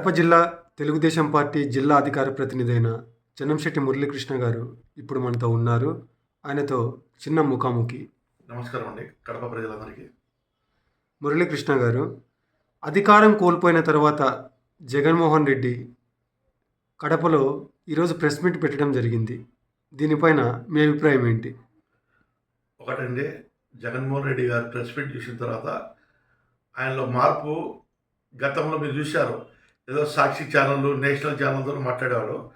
కడప జిల్లా తెలుగుదేశం పార్టీ జిల్లా అధికార ప్రతినిధి అయిన చెన్నంశెట్టి మురళీకృష్ణ గారు ఇప్పుడు మనతో ఉన్నారు. ఆయనతో చిన్న ముఖాముఖి. నమస్కారం అండి. కడప ప్రజలందరికీ. మురళీకృష్ణ గారు అధికారం కోల్పోయిన తర్వాత జగన్మోహన్ రెడ్డి కడపలో ఈరోజు ప్రెస్ మీట్ పెట్టడం జరిగింది. దీనిపైన మీ అభిప్రాయం ఏంటి? ఒకటండి జగన్మోహన్ రెడ్డి గారు ప్రెస్ మీట్ చూసిన తర్వాత ఆయనలో మార్పు గతంలో మీరు చూశారు. ఏదో సాక్షి ఛానల్ నేషనల్ ఛానల్తో మాట్లాడేవాడు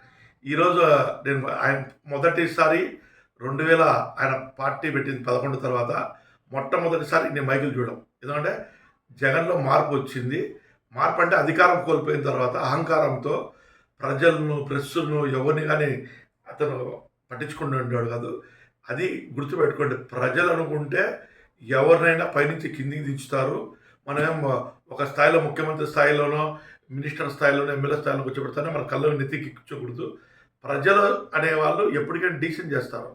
ఈరోజు నేను ఆయన మొదటిసారి రెండు వేల ఆయన పార్టీ పెట్టింది పదకొండు తర్వాత మొట్టమొదటిసారి నేను మైకులు చూడడం. ఎందుకంటే జగన్లో మార్పు వచ్చింది. మార్పు అంటే అధికారం కోల్పోయిన తర్వాత అహంకారంతో ప్రజలను ప్రెస్సును ఎవరిని కానీ అతను పట్టించుకుంటూ ఉండేవాడు కాదు. అది గుర్తుపెట్టుకోండి. ప్రజలు అనుకుంటే ఎవరినైనా పైనుంచి కిందికి దించుతారు. మనం ఒక స్థాయిలో ముఖ్యమంత్రి స్థాయిలోనో మినిస్టర్ స్థాయిలోనే ఎమ్మెల్యే స్థాయిలో కూర్చోబెడతానే మన కళ్ళు నెత్తికి కూర్చోకూడదు ప్రజలు అనేవాళ్ళు ఎప్పటికైనా డిసిషన్ చేస్తారు.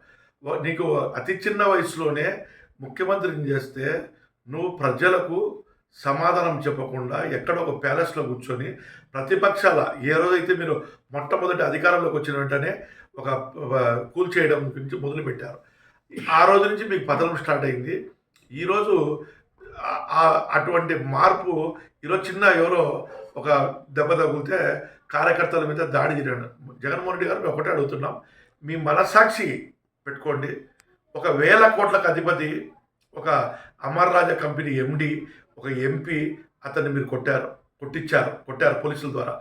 నీకు అతి చిన్న వయసులోనే ముఖ్యమంత్రిని చేస్తే నువ్వు ప్రజలకు సమాధానం చెప్పకుండా ఎక్కడ ఒక ప్యాలెస్లో కూర్చొని ప్రతిపక్షాల ఏ రోజైతే మీరు మొట్టమొదటి అధికారంలోకి వచ్చిన వెంటనే ఒక కూల్ చేయడం గురించి మొదలుపెట్టారు. ఆ రోజు నుంచి మీకు పతనం స్టార్ట్ అయింది. ఈరోజు అటువంటి మార్పు ఈరోజు చిన్న ఎవరో ఒక దెబ్బ తగిలితే కార్యకర్తల మీద దాడి చేయడం జగన్మోహన్ రెడ్డి గారు మేము ఒకటే అడుగుతున్నాం. మీ మనస్సాక్షి పెట్టుకోండి. ఒక వేల కోట్లకు అధిపతి ఒక అమర్ రాజా కంపెనీ ఎండి ఒక ఎంపీ అతన్ని మీరు కొట్టారు కొట్టించారు కొట్టారు పోలీసుల ద్వారా.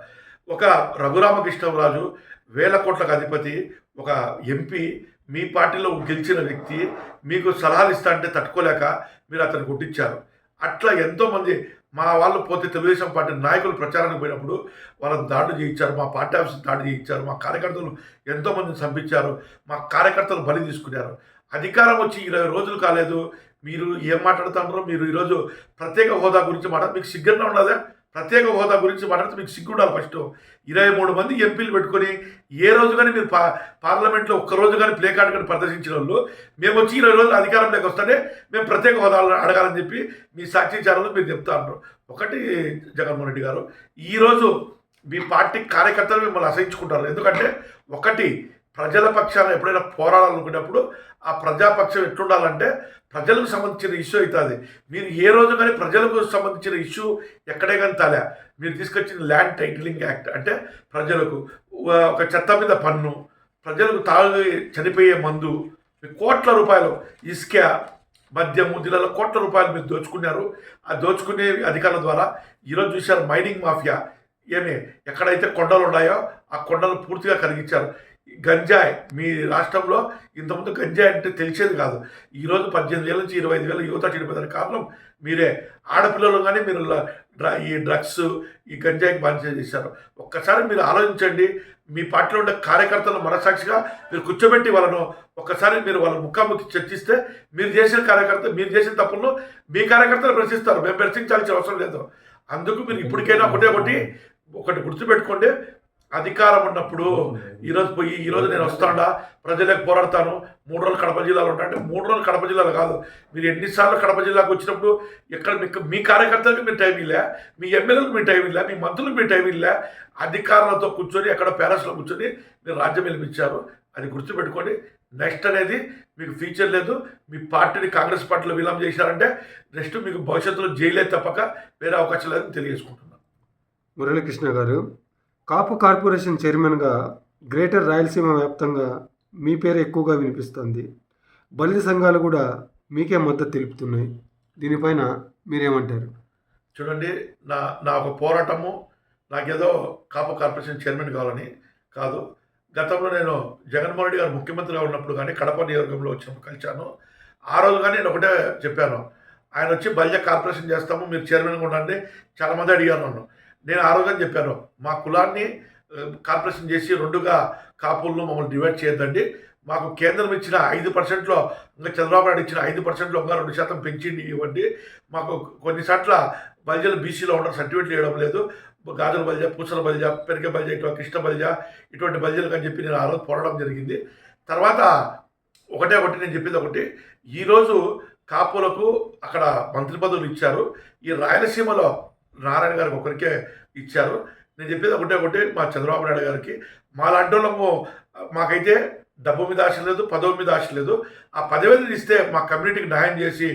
ఒక రఘురామకృష్ణరాజు వేల కోట్లకు అధిపతి ఒక ఎంపీ మీ పార్టీలో గెలిచిన వ్యక్తి మీకు సలహాలు ఇస్తా అంటే తట్టుకోలేక మీరు అతను కొట్టించారు. అట్లా ఎంతోమంది మా వాళ్ళు పోతే తెలుగుదేశం పార్టీ నాయకులు ప్రచారానికి పోయినప్పుడు వాళ్ళని దాడులు చేయించారు మా పార్టీ ఆఫీస్ దాడి చేయించారు మా కార్యకర్తలు ఎంతోమందిని చంపించారు మా కార్యకర్తలు బలి తీసుకున్నారు. అధికారం వచ్చి ఇరవై రోజులు కాలేదు. మీరు ఏం మాట్లాడుతున్నారో మీరు ఈరోజు ప్రత్యేక హోదా గురించి మాట మీకు సిగ్గంగా ఉండదా ప్రత్యేక హోదా గురించి మాట్లాడితే మీకు సిగ్గు ఉండాలి ఫస్ట్ ఇరవై మూడు మంది ఎంపీలు పెట్టుకొని ఏ రోజు కానీ మీరు పా పార్లమెంట్లో ఒక్క రోజు కానీ ప్లే కార్డు కానీ ప్రదర్శించిన వాళ్ళు మేము వచ్చి ఇరవై రోజులు అధికారంలోకి వస్తేనే మేము ప్రత్యేక హోదాలు అడగాలని చెప్పి మీ సాక్షి ఛానల్లో మీరు చెప్తా ఉన్నారు. ఒకటి జగన్మోహన్ రెడ్డి గారు ఈరోజు మీ పార్టీ కార్యకర్తలు మిమ్మల్ని అసహించుకుంటారు. ఎందుకంటే ఒకటి ప్రజల పక్షాన ఎప్పుడైనా పోరాడాలనుకున్నప్పుడు ఆ ప్రజాపక్షం ఎట్లుండాలంటే ప్రజలకు సంబంధించిన ఇష్యూ అవుతుంది. మీరు ఏ రోజు కానీ ప్రజలకు సంబంధించిన ఇష్యూ ఎక్కడే కానీ తాలే. మీరు తీసుకొచ్చిన ల్యాండ్ టైటిలింగ్ యాక్ట్ అంటే ప్రజలకు ఒక చెత్త మీద పన్ను ప్రజలకు తాగి చనిపోయే మందు కోట్ల రూపాయలు ఇసుక మద్యము జిల్లాలో కోట్ల రూపాయలు మీరు దోచుకున్నారు. ఆ దోచుకునే అధికారుల ద్వారా ఈరోజు చూశారు మైనింగ్ మాఫియా. ఏమి ఎక్కడైతే కొండలు ఉన్నాయో ఆ కొండలు పూర్తిగా కలిగించారు గంజాయి. మీ రాష్ట్రంలో ఇంతకుముందు గంజాయి అంటే తెలిసేది కాదు. ఈరోజు పద్దెనిమిది వేల నుంచి ఇరవై ఐదు వేల యువత చెడిపోతారు కారణం మీరే. ఆడపిల్లలు కానీ మీరు ఈ డ్రగ్స్ ఈ గంజాయికి బాధ్యత చేశారు. ఒక్కసారి మీరు ఆలోచించండి. మీ పార్టీలో ఉండే కార్యకర్తలు మనసాక్షిగా మీరు కూర్చోబెట్టి వాళ్ళను ఒక్కసారి మీరు వాళ్ళ ముఖాముఖి చర్చిస్తే మీరు చేసిన కార్యకర్త మీరు చేసిన తప్పులను మీ కార్యకర్తలు ప్రశ్నిస్తారు. మేము ప్రశ్నించాల్సిన అవసరం లేదు. అందుకు మీరు ఇప్పటికైనా ఒకటే ఒకటి ఒకటి గుర్తుపెట్టుకోండి. అధికారం ఉన్నప్పుడు ఈరోజు పోయి ఈరోజు నేను వస్తాడా ప్రజలకు పోరాడతాను. మూడు రోజులు కడప జిల్లాలో ఉంటా అంటే మూడు రోజులు కడప జిల్లాలో కాదు. మీరు ఎన్నిసార్లు కడప జిల్లాకు వచ్చినప్పుడు ఎక్కడ మీకు మీ కార్యకర్తలకు మీరు టైం ఇల్లే? మీ ఎమ్మెల్యేలకు మీ టైం ఇల్లే? మీ మంత్రులకు మీ టైం ఇల్లే? అధికారులతో కూర్చొని ఎక్కడ ప్యాలెస్లో కూర్చొని మీరు రాజ్యం వెలిపించారు. అది గుర్తుపెట్టుకోండి. నెక్స్ట్ అనేది మీకు ఫ్యూచర్ లేదు. మీ పార్టీని కాంగ్రెస్ పార్టీలో విలీనం చేశారంటే నెక్స్ట్ మీకు భవిష్యత్తులో జైలే తప్పక వేరే అవకాశం లేదని తెలియజేసుకుంటున్నాను. మురళీకృష్ణ గారు కాపు కార్పొరేషన్ చైర్మన్గా గ్రేటర్ రాయలసీమ వ్యాప్తంగా మీ పేరు ఎక్కువగా వినిపిస్తుంది. బలిజ సంఘాలు కూడా మీకే మద్దతు తెలుపుతున్నాయి. దీనిపైన మీరేమంటారు? చూడండి నా నా ఒక పోరాటము నాకేదో కాపు కార్పొరేషన్ చైర్మన్ కావాలని కాదు. గతంలో నేను జగన్మోహన్ రెడ్డి గారు ముఖ్యమంత్రిగా ఉన్నప్పుడు కానీ కడప నియోజకవర్గంలో వచ్చినప్పుడు కలిశాను. ఆ రోజు కానీ నేను ఒకటే చెప్పాను. ఆయన వచ్చి బల్య కార్పొరేషన్ చేస్తాము మీరు చైర్మన్గా ఉండండి. చాలామంది అడిగారు నన్ను. నేను ఆ రోజు చెప్పాను. మా కులాన్ని కార్పొరేషన్ చేసి రెండుగా కాపులను మమ్మల్ని డివైడ్ చేయొద్దండి. మాకు కేంద్రం ఇచ్చిన ఐదు పర్సెంట్లో ఇంకా చంద్రబాబు నాయుడు ఇచ్చిన ఐదు పర్సెంట్లో ఇంకా రెండు శాతం పెంచి ఇవ్వండి. మాకు కొన్నిసార్ల బల్జలు బీసీలో ఉండడం సర్టిఫికేట్లు ఇవ్వడం లేదు. గాజుల బల్జ పూసల బల్జ పెరిగే బల్జ ఇటువంటి కృష్ణ బల్జ ఇటువంటి బల్జలకు అని చెప్పి నేను ఆ రోజు పోరాడడం జరిగింది. తర్వాత ఒకటే ఒకటి నేను చెప్పింది ఒకటి. ఈరోజు కాపులకు అక్కడ మంత్రి పదవులు ఇచ్చారు. ఈ రాయలసీమలో నారాయణ గారికి ఒకరికే ఇచ్చారు. నేను చెప్పేది ఒకటే ఒకటి మా చంద్రబాబు నాయుడు గారికి. మా లాంటి వాళ్ళము మాకైతే డబ్బు మీద ఆశ లేదు పదవి మీద ఆశ లేదు. ఆ పదవిని ఇస్తే మా కమ్యూనిటీకి న్యాయం చేసి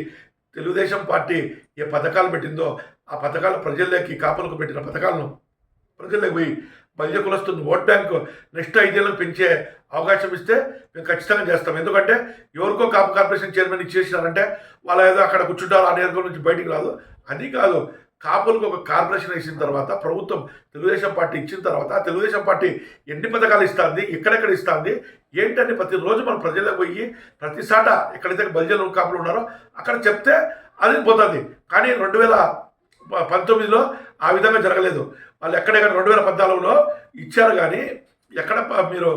తెలుగుదేశం పార్టీ ఏ పథకాలు పెట్టిందో ఆ పథకాలు ప్రజల్లోకి కాపులకు పెట్టిన పథకాలను ప్రజల్లోకి పోయి మధ్య కులస్తున్న ఓట్ బ్యాంక్ నెక్స్ట్ ఐదేళ్ళకి పెంచే అవకాశం ఇస్తే మేము ఖచ్చితంగా చేస్తాం. ఎందుకంటే ఎవరికో కాపు కార్పొరేషన్ చైర్మన్ ఇచ్చేసినారంటే వాళ్ళు ఏదో అక్కడ కూర్చుంటారు ఆ నేర్గం నుంచి బయటికి రాదు. అది కాదు. కాపులకు ఒక కార్పొరేషన్ ఇచ్చిన తర్వాత ప్రభుత్వం తెలుగుదేశం పార్టీ ఇచ్చిన తర్వాత ఆ తెలుగుదేశం పార్టీ ఎన్ని పథకాలు ఇస్తుంది ఎక్కడెక్కడ ఇస్తుంది ఏంటని ప్రతిరోజు మనం ప్రజలకు పోయి ప్రతిసాట ఎక్కడైతే బలిజలు కాపులు ఉన్నారో అక్కడ చెప్తే అది పోతుంది. కానీ రెండు వేల పంతొమ్మిదిలో ఆ విధంగా జరగలేదు. వాళ్ళు ఎక్కడెక్కడ రెండు వేల పద్నాలుగులో ఇచ్చారు కానీ ఎక్కడ మీరు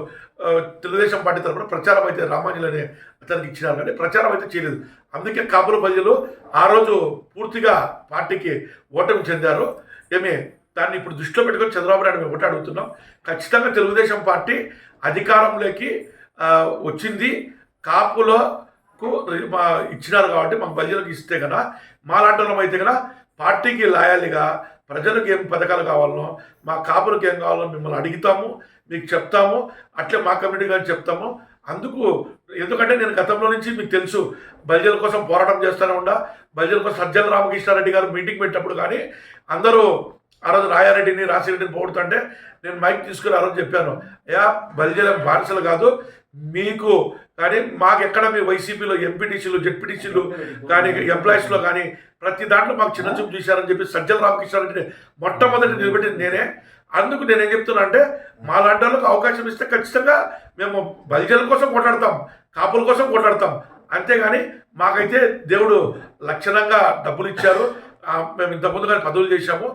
తెలుగుదేశం పార్టీ తరఫున ప్రచారం అయితే రామాంజలి అనే అతనికి ఇచ్చినారు కానీ ప్రచారం అయితే చేయలేదు. అందుకే కాపుల ప్రజలు ఆ రోజు పూర్తిగా పార్టీకి ఓటమి చెందారు. ఏమి దాన్ని ఇప్పుడు దృష్టిలో పెట్టుకొని చంద్రబాబు నాయుడు మేము ఒకటి అడుగుతున్నాం. ఖచ్చితంగా తెలుగుదేశం పార్టీ అధికారంలోకి వచ్చింది. కాపులకు మా ఇచ్చినారు కాబట్టి మాకు ప్రజలకు ఇస్తే కదా మా లాంటి వాళ్ళం అయితే కదా పార్టీకి లాయాలిగా ప్రజలకు ఏం పథకాలు కావాలనో మా కాపులకు ఏం కావాలో మిమ్మల్ని అడుగుతాము మీకు చెప్తాము అట్లే మా కమ్యూనిటీ గారు చెప్తాము. అందుకు ఎందుకంటే నేను గతంలో నుంచి మీకు తెలుసు బల్జల కోసం పోరాటం చేస్తూనే ఉండా బల్జల కోసం సజ్జల రామకృష్ణారెడ్డి గారు మీటింగ్ పెట్టినప్పుడు కానీ అందరూ ఆ రోజు రాయారెడ్డిని రాసిరెడ్డిని పోగొడుతుంటే నేను మైక్ తీసుకుని ఆ రోజు చెప్పాను అయ్యా బల్జల బానిసలు కాదు మీకు కానీ మాకు ఎక్కడ మీ వైసీపీలో ఎంపీటీసీలు జెడ్పీటీసీలు కానీ ఎంప్లాయీస్లో కానీ ప్రతి దాంట్లో మాకు చిన్న చూపు చూశారని చెప్పి సజ్జల రామకృష్ణారెడ్డిని మొట్టమొదటి నిలబెట్టింది నేనే. అందుకు నేను ఏం చెప్తున్నా అంటే మా లాంటి అవకాశం ఇస్తే ఖచ్చితంగా మేము బలిజల కోసం కొట్లాడతాం కాపుల కోసం కొట్లాడతాం. అంతేగాని మాకైతే దేవుడు లక్షణంగా డబ్బులు ఇచ్చారు. మేము ఇంతకుముందు కానీ పదవులు చేశాము.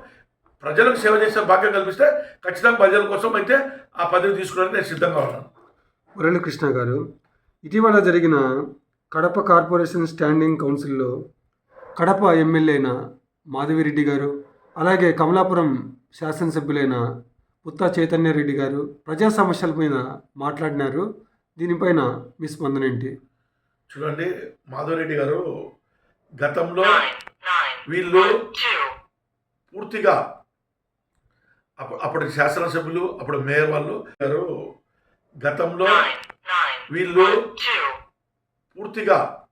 ప్రజలకు సేవ చేసే భాగ్యం కల్పిస్తే ఖచ్చితంగా ప్రజల కోసం అయితే ఆ పదవి తీసుకోవడానికి నేను సిద్ధంగా ఉన్నాను. మురళీకృష్ణ గారు ఇటీవల జరిగిన కడప కార్పొరేషన్ స్టాండింగ్ కౌన్సిల్లో కడప ఎమ్మెల్యే అయిన మాధవిరెడ్డి గారు అలాగే కమలాపురం శాసనసభ్యులైన పుత్తా చైతన్య రెడ్డి గారు ప్రజా సమస్యల మీద మాట్లాడినారు. దీనిపైన మీ స్పందన ఏంటి? చూడండి మాధవరెడ్డి గారు గతంలో వీళ్ళు పూర్తిగా అప్పుడు అప్పటి శాసనసభ్యులు అప్పుడు మేయర్ వాళ్ళు గారు గతంలో వీళ్ళు పూర్తిగా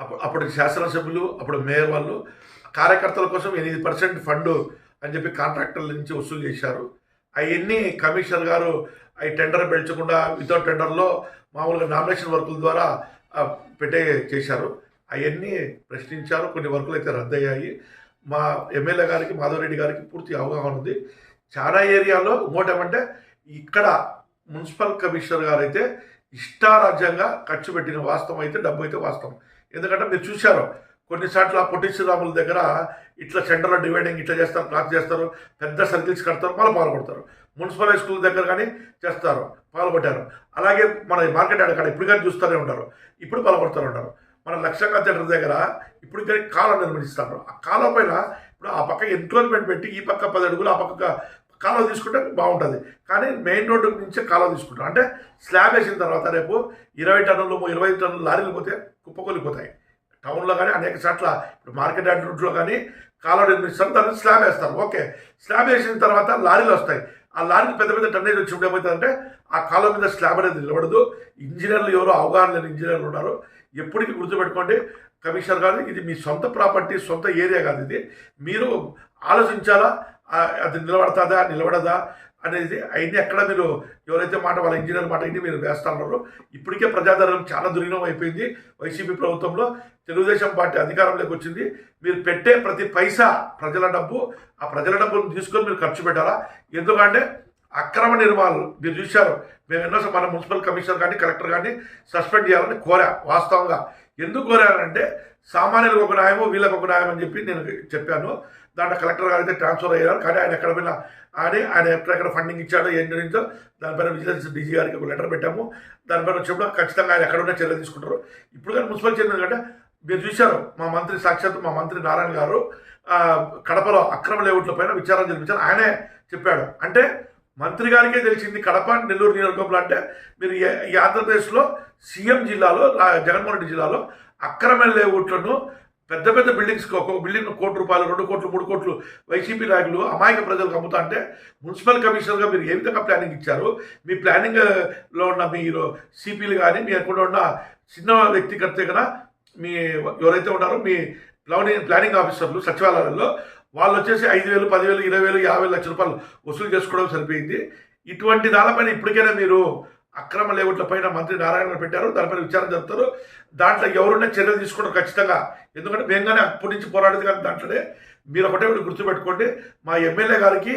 అప్పుడు అప్పటి శాసనసభ్యులు అప్పుడు మేయర్ వాళ్ళు కార్యకర్తల కోసం ఎనిమిది పర్సెంట్ ఫండ్ అని చెప్పి కాంట్రాక్టర్ల నుంచి వసూలు చేశారు. అవన్నీ కమిషనర్ గారు అవి టెండర్ పెంచకుండా వితౌట్ టెండర్లో మామూలుగా నామినేషన్ వర్కుల ద్వారా పెట్టే చేశారు. అవన్నీ ప్రశ్నించారు. కొన్ని వర్కులు అయితే రద్దయ్యాయి. మా ఎమ్మెల్యే గారికి మాధవరెడ్డి గారికి పూర్తి అవగాహన ఉంది. చాలా ఏరియాలో ఇంకోటి ఏమంటే ఇక్కడ మున్సిపల్ కమిషనర్ గారు అయితే ఇష్టారాజ్యంగా ఖర్చు పెట్టిన వాస్తవం అయితే డబ్బు అయితే వాస్తవం. ఎందుకంటే మీరు చూశారు కొన్నిసార్లు ఆ పొట్టి శ్రీరాముల దగ్గర ఇట్లా సెంటర్లో డివైడింగ్ ఇట్లా చేస్తారు క్లాస్ చేస్తారు పెద్ద సర్కిల్స్ కడతారు మళ్ళీ పాల్గొడతారు మున్సిపల్ హై స్కూల్ దగ్గర కానీ చేస్తారు పాల్గొట్టారు అలాగే మన మార్కెట్ ఆడ కాడ ఇప్పుడు కానీ చూస్తూనే ఉంటారు ఇప్పుడు పాల్గొడుతూనే ఉంటారు. మన లక్షంగా థియేటర్ దగ్గర ఇప్పుడు కానీ కాలం నిర్మిస్తారు. ఆ కాలం పైన ఇప్పుడు ఆ పక్క ఎంక్రోచ్మెంట్ పెట్టి ఈ పక్క పది అడుగులు ఆ పక్క కాలువ తీసుకుంటే బాగుంటుంది. కానీ మెయిన్ రోడ్డు నుంచే కాలువ తీసుకుంటాం. అంటే స్లాబ్ వేసిన తర్వాత రేపు ఇరవై టన్నులు ఇరవై టన్నులు లారీలు పోతే కుప్పకొలిపోతాయి టౌన్లో కానీ అనేక చోట్ల ఇప్పుడు మార్కెట్ యార్డ్ రూట్లో కానీ కాలువ నిర్మిస్తారు. దాన్ని స్లాబ్ వేస్తారు. ఓకే. స్లాబ్ వేసిన తర్వాత లారీలు వస్తాయి. ఆ లారీకి పెద్ద పెద్ద టన్నేజ్ వచ్చి ఏమవుతుందంటే ఆ కాలువ మీద స్లాబ్ అనేది నిలబడదు. ఇంజనీర్లు ఎవరో అవగాహన లేని ఇంజనీర్లు ఉన్నారు. ఎప్పటికీ గుర్తుపెట్టుకోండి కమిషనర్ గారు ఇది మీ సొంత ప్రాపర్టీ సొంత ఏరియా కాదు ఇది. మీరు ఆలోచించాలా? అది నిలబడతాదా నిలబడదా అనేది అవన్నీ ఎక్కడ మీరు ఎవరైతే మాట వాళ్ళ ఇంజనీర్ మాట ఇన్ని మీరు వేస్తారన్నారో ఇప్పటికే ప్రజాదరణ చాలా దుర్వినియోగం అయిపోయింది. వైసీపీ ప్రభుత్వంలో తెలుగుదేశం పార్టీ అధికారంలోకి వచ్చింది. మీరు పెట్టే ప్రతి పైసా ప్రజల డబ్బు ఆ ప్రజల డబ్బును తీసుకొని మీరు ఖర్చు పెట్టాలా? ఎందుకంటే అక్రమ నిర్మాణాలు మీరు చూశారు. మేము ఎన్నో మన మున్సిపల్ కమిషనర్ కానీ కలెక్టర్ కానీ సస్పెండ్ చేయాలని కోరా వాస్తవంగా. ఎందుకు కోరానంటే సామాన్యులకు ఒక న్యాయము వీళ్ళకు ఒక న్యాయం అని చెప్పి నేను చెప్పాను. దాంట్లో కలెక్టర్ గారు అయితే ట్రాన్స్ఫర్ అయ్యారు. కానీ ఆయన ఎక్కడ పోయినా అని ఆయన ఎక్కడెక్కడ ఫండింగ్ ఇచ్చాడో ఏం జరిగిందో దానిపైన విజిలెన్స్ డీజీ గారికి ఒక లెటర్ పెట్టాము. దానిపైన వచ్చినప్పుడు ఖచ్చితంగా ఆయన ఎక్కడ ఉన్నా చర్యలు తీసుకుంటారు. ఇప్పుడు కానీ మున్సిపల్ చైర్మన్ కంటే మీరు చూశారు మా మంత్రి సాక్షాత్ మా మంత్రి నారాయణ గారు కడపలో అక్రమ లేఅవుట్ల పైన విచారణ జరిపించారు. ఆయనే చెప్పాడు. అంటే మంత్రి గారికే తెలిసింది కడప నెల్లూరు నియోజకవర్గంలో అంటే మీరు ఈ- ఆంధ్రప్రదేశ్లో సీఎం జిల్లాలో జగన్మోహన్ రెడ్డి జిల్లాలో అక్రమ లేఅవుట్లను పెద్ద పెద్ద బిల్డింగ్స్కి ఒక్కొక్క బిల్డింగ్ కోటి రూపాయలు రెండు కోట్లు మూడు కోట్లు వైసీపీ నాయకులు అమాయక ప్రజలకు అమ్ముతా అంటే మున్సిపల్ కమిషనర్గా మీరు ఏ విధంగా ప్లానింగ్ ఇచ్చారు? మీ ప్లానింగ్లో ఉన్న మీరు సిపిలు కానీ మీ అక్కడ ఉన్న చిన్న వ్యక్తిగత కదా మీ ఎవరైతే ఉన్నారో మీ ప్లానింగ్ ప్లానింగ్ ఆఫీసర్లు సచివాలయాల్లో వాళ్ళు వచ్చేసి ఐదు వేలు పదివేలు ఇరవై వేలు యాభై లక్షల రూపాయలు వసూలు చేసుకోవడం సరిపోయింది. ఇటువంటి దానిపైన ఇప్పటికైనా మీరు అక్రమ లేఅవుట్ల పైన మంత్రి నారాయణ పెట్టారు దానిపైన విచారణ జరుపుతారు. దాంట్లో ఎవరున్నా చర్యలు తీసుకోవడం ఖచ్చితంగా. ఎందుకంటే మేంగానే అప్పటి నుంచి పోరాడేది కానీ దాంట్లోనే. మీరు ఒకటే ఒకటి గుర్తుపెట్టుకోండి మా ఎమ్మెల్యే గారికి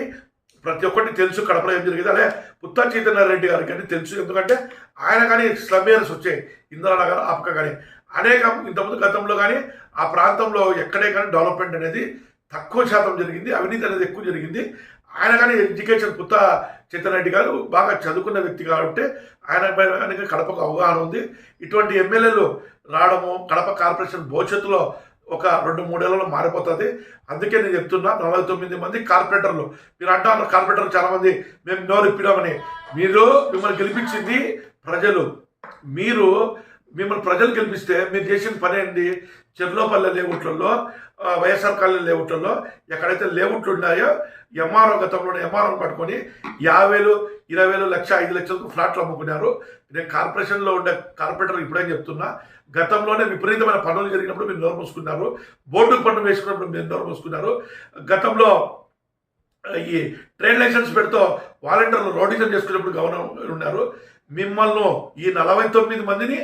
ప్రతి ఒక్కటి తెలుసు కడపలో ఏం జరిగింది అదే పుత్తా చైతన్యారెడ్డి గారికి అని తెలుసు. ఎందుకంటే ఆయన కానీ స్లమ్ ఏరియాస్ వచ్చాయి ఇందిరానగర్ ఆపక కానీ అనేక ఇంతకుముందు గతంలో కానీ ఆ ప్రాంతంలో ఎక్కడే కానీ డెవలప్మెంట్ అనేది తక్కువ శాతం జరిగింది అవినీతి అనేది ఎక్కువ జరిగింది. ఆయన కానీ ఎడ్యుకేషన్ పుత్త చైతన్యరెడ్డి గారు బాగా చదువుకున్న వ్యక్తి కాబట్టి ఆయన పైన కడపకు అవగాహన ఉంది. ఇటువంటి ఎమ్మెల్యేలు రావడము కడప కార్పొరేషన్ భవిష్యత్తులో ఒక రెండు మూడేళ్ళలో మారిపోతుంది. అందుకే నేను చెప్తున్నా నలభై తొమ్మిది మంది కార్పొరేటర్లు మీరు అంటారు కార్పొరేటర్లు చాలా మంది మేము నోరు ఇప్పినామని మీరు మిమ్మల్ని గెలిపించింది ప్రజలు. మీరు మిమ్మల్ని ప్రజలు గెలిపిస్తే మీరు చేసిన పని ఏంటి? చెర్లోపల్లె లేఅవుట్లలో వైఎస్ఆర్ కాలనీ లేఅవుట్లలో ఎక్కడైతే లేఅవుట్లు ఉన్నాయో ఎంఆర్ఓ గతంలో ఎంఆర్ఓ పట్టుకొని యాభై వేలు ఇరవై వేలు లక్ష ఐదు లక్షలకు ఫ్లాట్లు అమ్ముకున్నారు. నేను కార్పొరేషన్లో ఉండే కార్పొరేటర్ ఇప్పుడేం చెప్తున్నా గతంలోనే విపరీతమైన పనులు జరిగినప్పుడు మీరు నోరు మూసుకున్నారు. బోర్డు పన్ను వేసుకున్నప్పుడు మీరు నోరు మూసుకున్నారు. గతంలో ఈ ట్రేడ్ లైసెన్స్ పెడుతూ వాలంటీర్లు రోడిజం చేసుకున్నప్పుడు గవర్నర్ ఉన్నారు. మిమ్మల్ని ఈ నలభై తొమ్మిది మందిని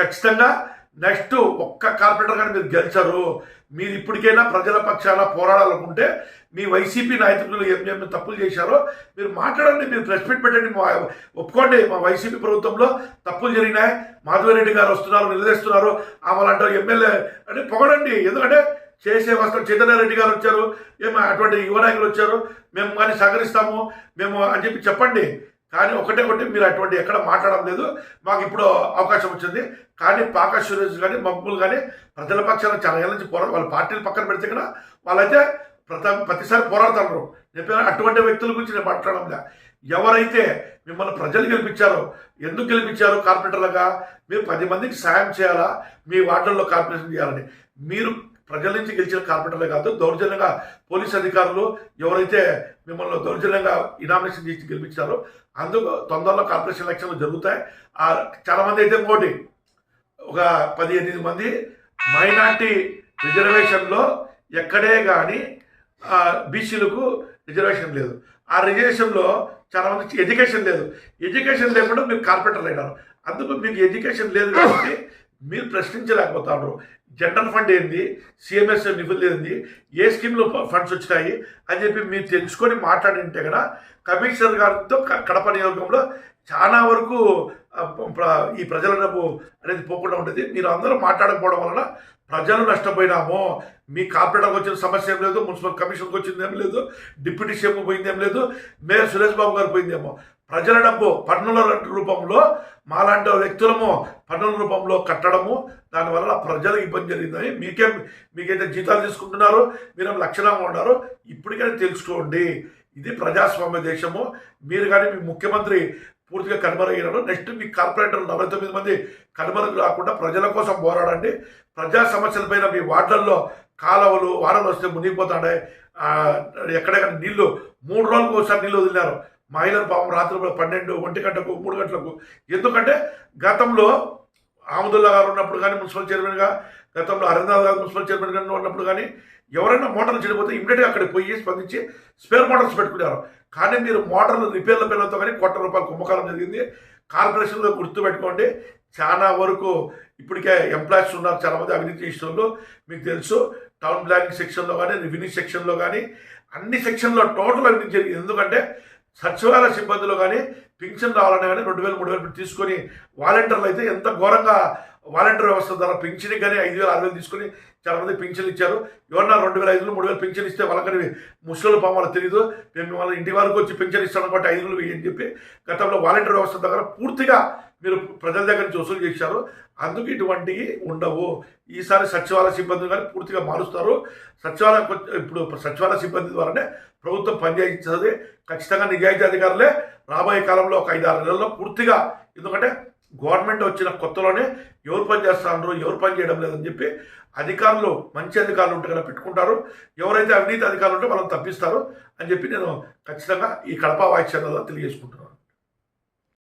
ఖచ్చితంగా నెక్స్ట్ ఒక్క కార్పొరేటర్ కానీ మీరు గెలిచారు మీరు ఇప్పటికైనా ప్రజల పక్షాన పోరాడాలనుకుంటే మీ వైసీపీ నాయకులు ఏం తప్పులు చేశారో మీరు మాట్లాడండి మీరు ప్రెస్ మీట్ పెట్టండి మా ఒప్పుకోండి. మా వైసీపీ ప్రభుత్వంలో తప్పులు జరిగినాయి. మాధవరెడ్డి గారు వస్తున్నారు నిలదీస్తున్నారు. ఆమెలాంటి ఎమ్మెల్యే అని పొగడండి. ఎందుకంటే చేసే వస్తారు చైతన్యారెడ్డి గారు వచ్చారు ఏమో అటువంటి యువ నాయకులు వచ్చారు. మేము కానీ సహకరిస్తాము మేము అని చెప్పి చెప్పండి. కానీ ఒకటే ఒకటి మీరు అటువంటి ఎక్కడ మాట్లాడడం లేదు. మాకు ఇప్పుడు అవకాశం వచ్చింది. కానీ పాక సురేష్ కానీ మగ్గులు కానీ ప్రజల పక్షాన చాలా ఏళ్ళ నుంచి పోరాడు వాళ్ళ పార్టీలు పక్కన పెడితే కూడా వాళ్ళైతే ప్రత ప్రతిసారి పోరాడుతున్నారు. చెప్పిన అటువంటి వ్యక్తుల గురించి నేను మాట్లాడడం ఎవరైతే మిమ్మల్ని ప్రజలు గెలిపించారో ఎందుకు గెలిపించారు కార్పొరేటర్లుగా మీరు పది మందికి సాయం చేయాలా? మీ వార్డుల్లో కార్పొరేషన్ చేయాలని. మీరు ప్రజల నుంచి గెలిచిన కార్పొరేటర్లే కాదు దౌర్జన్యంగా పోలీస్ అధికారులు ఎవరైతే మిమ్మల్ని దౌర్జన్యంగా ఇనామినేషన్ చేసి గెలిపించారో అందుకు తొందరలో కార్పొరేషన్ ఎలక్షన్లు జరుగుతాయి. ఆ చాలా మంది అయితే ఇంకోటి ఒక పది ఎనిమిది మంది మైనార్టీ రిజర్వేషన్లో ఎక్కడే కానీ బీసీలకు రిజర్వేషన్ లేదు. ఆ రిజర్వేషన్లో చాలా మందికి ఎడ్యుకేషన్ లేదు. ఎడ్యుకేషన్ లేకుండా మీరు కార్పొరేటర్లు అయినారు. అందుకు మీకు ఎడ్యుకేషన్ లేదు కాబట్టి మీరు ప్రశ్నించలేకపోతారు. జనరల్ ఫండ్ ఏంది? సిఎంఎస్ నిధులు ఏంది? ఏ స్కీమ్లో ఫండ్స్ వచ్చినాయి? అని చెప్పి మీరు తెలుసుకొని మాట్లాడింటే కదా కమిషనర్ గారితో క- కడప నియోజకంలో చాలా వరకు ఈ ప్రజల డబ్బు అనేది పోకుండా ఉంటుంది మీరు అందరూ మాట్లాడకపోవడం వలన ప్రజలు నష్టపోయినాము. మీ కార్పొరేటర్కి వచ్చిన సమస్య ఏం లేదు మున్సిపల్ కమిషన్కి వచ్చింది ఏం లేదు డిప్యూటీ సీఎం పోయిందేం లేదు మేయర్ సురేష్ బాబు గారు పోయిందేమో. ప్రజల డబ్బు పన్నుల రూపంలో మాలాంటి వ్యక్తులము పన్నుల రూపంలో కట్టడము దానివల్ల ప్రజలకు ఇబ్బంది జరిగిందని మీకేం మీకైతే జీతాలు తీసుకుంటున్నారు మీరేం లక్షణంగా ఉన్నారు ఇప్పటికైనా తెలుసుకోండి. ఇది ప్రజాస్వామ్య దేశము. మీరు కానీ మీ ముఖ్యమంత్రి పూర్తిగా కనుమరుగైనాడు నెక్స్ట్ మీ కార్పొరేటర్ నలభై తొమ్మిది మంది కనుమరుగు రాకుండా ప్రజల కోసం పోరాడండి. ప్రజా సమస్యలపైన మీ వార్డుల్లో కాలువలు వానలు వస్తే మునిగిపోతాడే ఎక్కడెక్కడ నీళ్ళు మూడు రోజులకు ఒకసారి నీళ్ళు వదిలినారు. మహిళలు పాపం రాత్రి పన్నెండు ఒంటి గంటకు మూడు గంటలకు. ఎందుకంటే గతంలో ఆముదుల్లా గారు ఉన్నప్పుడు కానీ మున్సిపల్ చైర్మన్గా గతంలో అరవింద్ గారు మున్సిపల్ చైర్మన్ గారు ఉన్నప్పుడు కానీ ఎవరైనా మోటార్లు చెడిపోతే ఇమ్మీడియట్గా అక్కడికి పోయి స్పందించి స్పేర్ మోటార్స్ పెట్టుకున్నారు కానీ మీరు మోటార్లు రిపేర్ల పేర్లతో కానీ కోట్ల రూపాయల కుంభకారం జరిగింది. కార్పొరేషన్లో గుర్తుపెట్టుకోండి చాలా వరకు ఇప్పటికే ఎంప్లాయీస్ ఉన్నారు చాలామంది అభివృద్ధి అవినీతి మీకు తెలుసు టౌన్ ప్లానింగ్ సెక్షన్లో కానీ రెవెన్యూ సెక్షన్లో కానీ అన్ని సెక్షన్లో టోటల్ అవినీతి జరిగింది. ఎందుకంటే సచివాలయ సిబ్బందిలో కానీ పింఛన్ రావాలని కానీ రెండు వేలు మూడు వేలు తీసుకొని వాలంటీర్లు అయితే ఎంత ఘోరంగా వాలంటీర్ వ్యవస్థ ద్వారా పింఛన్ కానీ ఐదు వేలు ఆరు వేలు తీసుకొని చాలా మంది పింఛన్ ఇచ్చారు. ఎవరన్నా రెండు వేల ఐదు మూడు వేలు పింఛన్ ఇస్తే వాళ్ళకని ముసలు పాము తెలియదు మేము వాళ్ళ ఇంటి వరకు వచ్చి పింఛన్ ఇస్తాను కాబట్టి ఐదు వేలు వెయ్యి అని చెప్పి గతంలో వాలంటీర్ వ్యవస్థ దగ్గర పూర్తిగా మీరు ప్రజల దగ్గర నుంచి వసూలు చేశారు. అందుకు ఇటువంటివి ఉండవు. ఈసారి సచివాలయ సిబ్బంది కానీ పూర్తిగా మారుస్తారు. సచివాలయ ఇప్పుడు సచివాలయ సిబ్బంది ద్వారానే ప్రభుత్వం పనిచేయించదు ఖచ్చితంగా నిజాయితీ అధికారులే. రాబోయే కాలంలో ఒక ఐదు ఆరు నెలల్లో పూర్తిగా ఎందుకంటే గవర్నమెంట్ వచ్చిన కొత్తలోనే ఎవరు పని చేస్తున్నారు ఎవరు పని చేయడం లేదని చెప్పి అధికారులు మంచి అధికారులు ఉంటే కదా పెట్టుకుంటారు. ఎవరైతే అవినీతి అధికారులు ఉంటే వాళ్ళని తప్పిస్తారు అని చెప్పి నేను ఖచ్చితంగా ఈ కడప వాయిస్ ఛానల్ తెలియజేసుకుంటాను